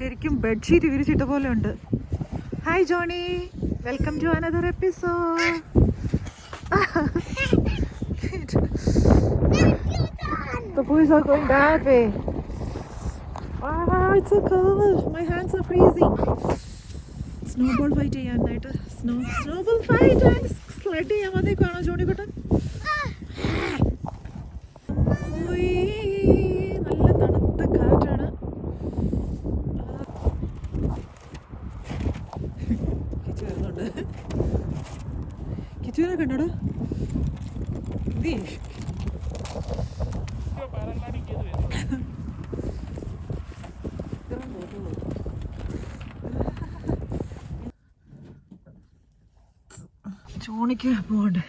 ശരിക്കും ബെഡ്ഷീറ്റ് വിരിച്ചിട്ട പോലെ ഉണ്ട്. Hi Johnny welcome to another episode. Snowball fight ചെയ്യാനായിട്ട്. Snow snowball fight and sled ചെയ്യാൻ വന്നേക്കാണോ ജോണിക്കുട്ടൻ ഉയ്യ്, നല്ല തണുത്ത കാറ്റാണ് കിച്ചു വരുന്നുണ്ട് കിച്ചുവിനെ കണ്ടോടാ ചോണിക്ക് പോകണ്ടേ?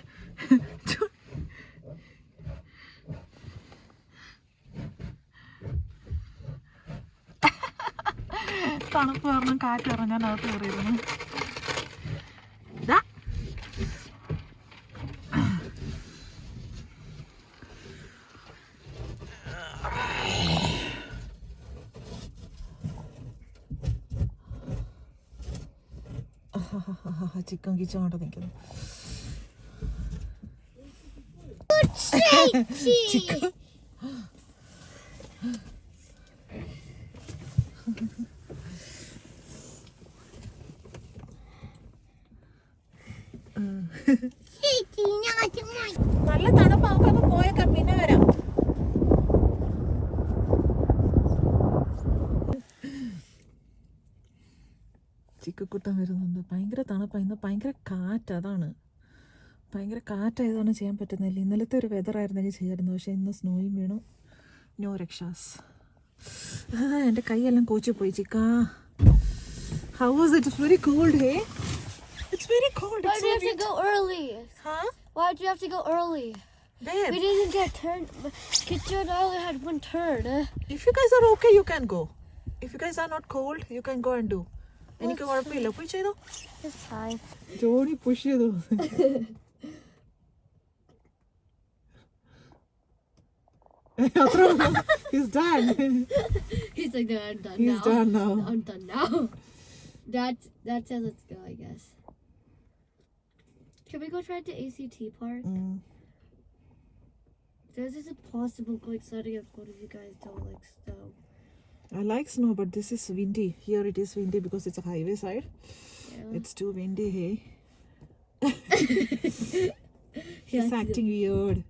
തണുപ്പ് കാരണം കാറ്റ് ഇറങ്ങാൻ അകത്ത് കയറിയിരുന്നു. ചിക്കൻ കിച്ചൺ കൊണ്ട് നിൽക്കുന്നു ചിക്കൻ നല്ല തണുപ്പ് നമുക്കൊന്ന് പോയേക്കാം പിന്നെ വരാം. ചിക്കക്കുട്ടൻ വരുന്നുണ്ട് ഭയങ്കര തണുപ്പാണ് ഇന്ന് ഭയങ്കര കാറ്റ്. അതാണ്. ഭയങ്കര കാറ്റായതാണ് ചെയ്യാൻ പറ്റുന്നില്ല. ഇന്നലത്തെ ഒരു വെതറായിരുന്നെങ്കിൽ ചെയ്യായിരുന്നു പക്ഷേ ഇന്ന് സ്നോയും വീണു. നോ രക്ഷാസ് എന്റെ കൈയെല്ലാം കോച്ചു പോയി ചിക്ക. How was it very cold hey it's very cold Why do you have to go early? Why do you have to go early? We didn't get turned. Kitchen only had one turn. If you guys are okay, you can go. If you guys are not cold, you can go and do. എനിക്ക് കുഴപ്പമില്ല പോയി ചെയ്തോ It's fine. Johnny push ചെയ്തു He's done. He's like, no, I'm done He's now. done now. I'm done now. That that says let's go, I guess. Can we go try the ACT park? Mm. This is impossible going sledding if one of you guys don't like snow. I like snow, but this is windy. Here it is windy because it's a highway side. Yeah. It's too windy, hey. He's That's acting weird.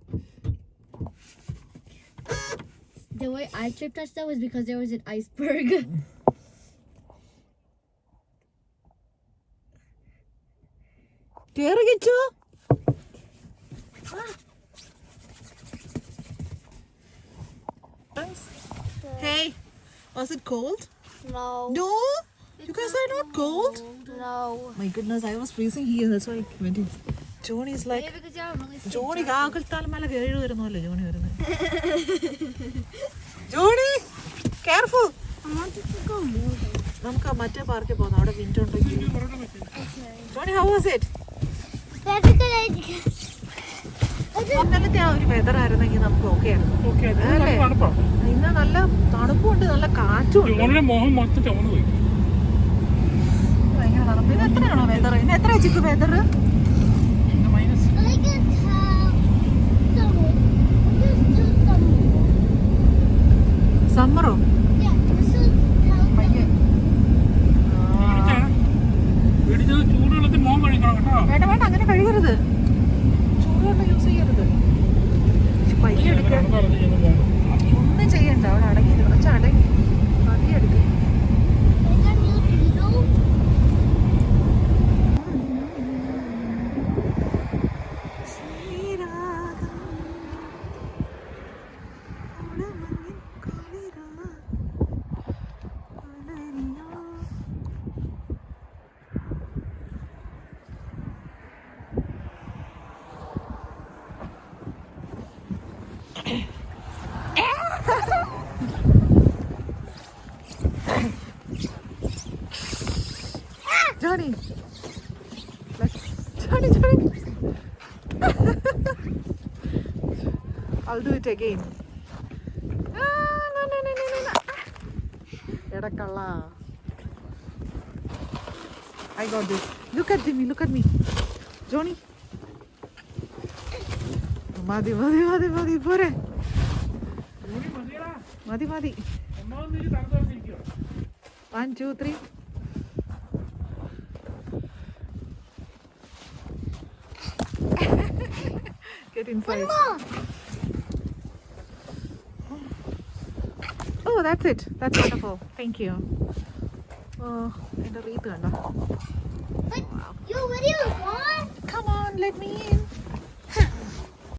The way I tripped on snow was because there was an iceberg. കേറി Kichu Hey, Was it cold? no. No, you guys are not cold. No. My goodness, I was freezing here. That's why I went in. Johnny is like, Johnny jacket. കാക്കൽത്താൽ മല കയറി വരുന്നല്ലേ Johnny വരുന്നത് Johnny careful I wanted to go more. നമുക്ക് ആ മറ്റേ പാർക്കിൽ പോകാം അവിടെ വിൻഡ് ഉണ്ടെങ്കിൽ ജോണി ഹൗ വാസ് ഇറ്റ്. ഇന്നലത്തെ ആ ഒരു വെതർ ആയിരുന്നെങ്കിൽ നമുക്ക് ഓക്കെ ആയിരുന്നു? ഇന്ന് നല്ല തണുപ്പുണ്ട് നല്ല കാറ്റും ജോണിന്റെ മോഹം മൊത്തം ചുമന്നു പോയി. ഭയങ്കര തണുപ്പ് ഇത് എത്രയാണോ വെതർ ഇന്ന് എത്ര ചിക്ക് വെതർ. സമ്മറോ വേണ്ട വേണ്ട അങ്ങനെ കഴുകരുത്. ചൂടുവെള്ളം യൂസ് ചെയ്യരുത്. പയ്യെ മോൻ ഒന്നും ചെയ്യണ്ട അവിടെ അടങ്ങി കുറച്ച് അടങ്ങി. Johnny. Let's, Johnny, Johnny. I'll do it again. Ah, no, no, no, no, no, no. I got this. Look at me, look at me. Johnny. മതി മതി മതി മതി പോരെ മതി മതി one two three Inside. One more. Oh, that's it. That's wonderful. Thank you. Oh, and a return. But wow. gone? Come on, let me in.